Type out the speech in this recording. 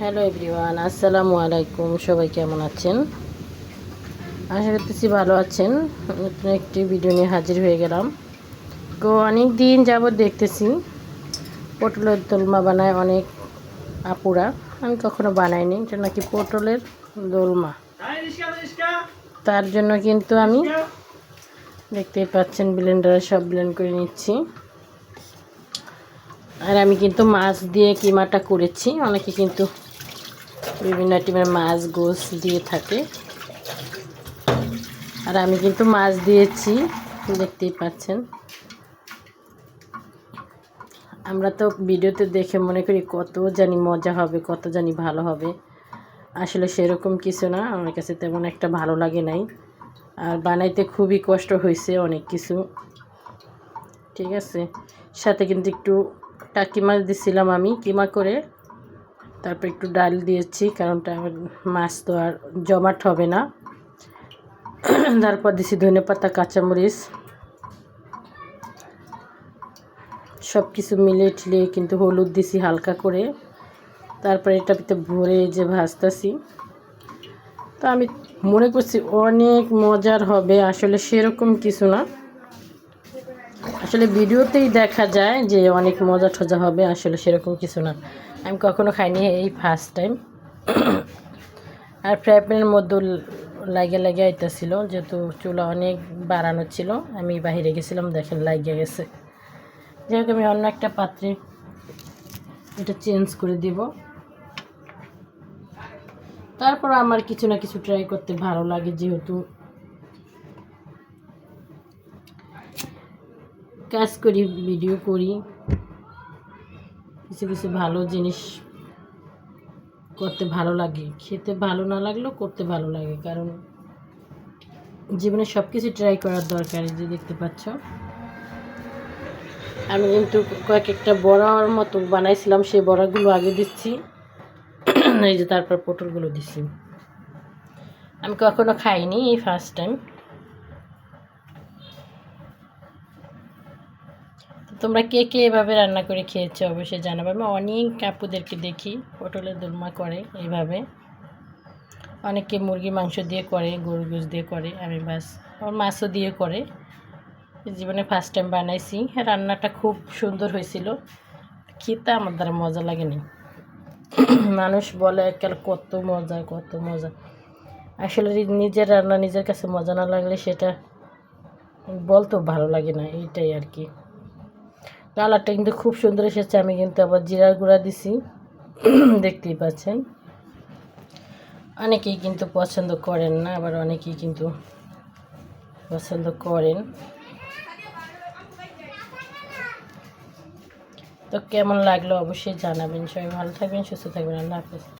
Hello everyone আসসালামু আলাইকুম সবাই কেমন আছেন? আশা করতেছি ভালো আছেন। নতুন একটি ভিডিও নিয়ে হাজির হয়ে গেলাম। তো অনেক দিন যাবৎ দেখতেছি, পটলের দোলমা বানায় অনেক আপুরা। আমি কখনো বানাইনি, এটা নাকি পটলের দোলমা। তার জন্য কিন্তু আমি দেখতেই পাচ্ছেন ব্লেন্ডারে সব ব্লেন্ড করে নিচ্ছি। আর আমি কিন্তু মাছ দিয়ে কিমাটা করেছি, অনেকে কিন্তু বিভিন্ন আইটেমের মাছ, গোস দিয়ে থাকে। আর আমি কিন্তু মাছ দিয়েছি, দেখতেই পাচ্ছেন। আমরা তো ভিডিওতে দেখে মনে করি কত জানি মজা হবে, কত জানি ভালো হবে। আসলে সেরকম কিছু না, আমার কাছে তেমন একটা ভালো লাগে নাই। আর বানাইতে খুবই কষ্ট হয়েছে অনেক কিছু। ঠিক আছে? সাথে কিন্তু একটু টাকি মাছ দিছিলাম আমি, কিমা করে? তারপর একটু ডাল দিয়েছি, কারণ মাছ তো আর জমাট হবে না। তারপর দিছি ধনে পাতা, কাঁচামরিচ। সব কিছু মিলিয়ে ঠিলিয়ে কিন্তু হলুদ দিছি হালকা করে। তারপরে এটা ভরে যে ভাজতেছি। তো আমি মনে করছি অনেক মজার হবে, আসলে সেরকম কিছু না। আসলে ভিডিওতেই দেখা যায় যে অনেক মজা টজা হবে, আসলে সেরকম কিছু না। আমি কখনো খাইনি এই ফার্স্ট টাইম আর ফ্রাই প্যানের মধ্যে লাগে লাগে আইতেছিল, যেহেতু চুলা অনেক বাড়ানো ছিল, আমি বাহিরে গেছিলাম, দেখেন লাগিয়ে গেছে। যাই হোক, আমি অন্য একটা পাত্রে এটা চেঞ্জ করে দিব। তারপর আমার কিছু না কিছু ট্রাই করতে ভালো লাগে যেহেতু। কাজ করি ভিডিও করি। কিছু কিছু ভালো জিনিস করতে ভালো লাগে। খেতে ভালো না লাগলেও করতে ভালো লাগে, কারণ জীবনে সব কিছু ট্রাই করার দরকার যে দেখতে পাচ্ছ। আমি কিন্তু কয়েক একটা বড়ার মতো বানাইছিলাম, সেই বড়াগুলো আগে দিচ্ছি। এই যে তারপর পটলগুলো দিচ্ছি আমি কখনো খাইনি, এই ফার্স্ট টাইম তোমরা কে কে এভাবে রান্না করে খেয়েছো অবশ্যই জানাবে। আমি অনেক কাপুদেরকে দেখি পটলের দোলমা করে এইভাবে। অনেকে মুরগি মাংস দিয়ে করে গরু গোস দিয়ে করে, আমি বাস আমার মাছও দিয়ে করে। জীবনে ফার্স্ট টাইম বানাইছি, রান্নাটা খুব সুন্দর হয়েছিল। খেতে আমার দ্বারা মজা লাগেনি। মানুষ বলে একাল কত মজা কত মজা। আসলে নিজের রান্না নিজের কাছে মজা না লাগলে সেটা বলতেও ভালো লাগে না, এইটাই আর কি। কালারটা কিন্তু খুব সুন্দর এসেছে, আমি কিন্তু আবার জিরার গুঁড়া দিছি। দেখতেই পাচ্ছেন। অনেকেই কিন্তু পছন্দ করেন না, আবার অনেকেই কিন্তু পছন্দ করেন। তো কেমন লাগল অবশ্যই জানাবেন। সবাই ভালো থাকবেন, সুস্থ থাকবেন, আল্লাহ হাফেজ।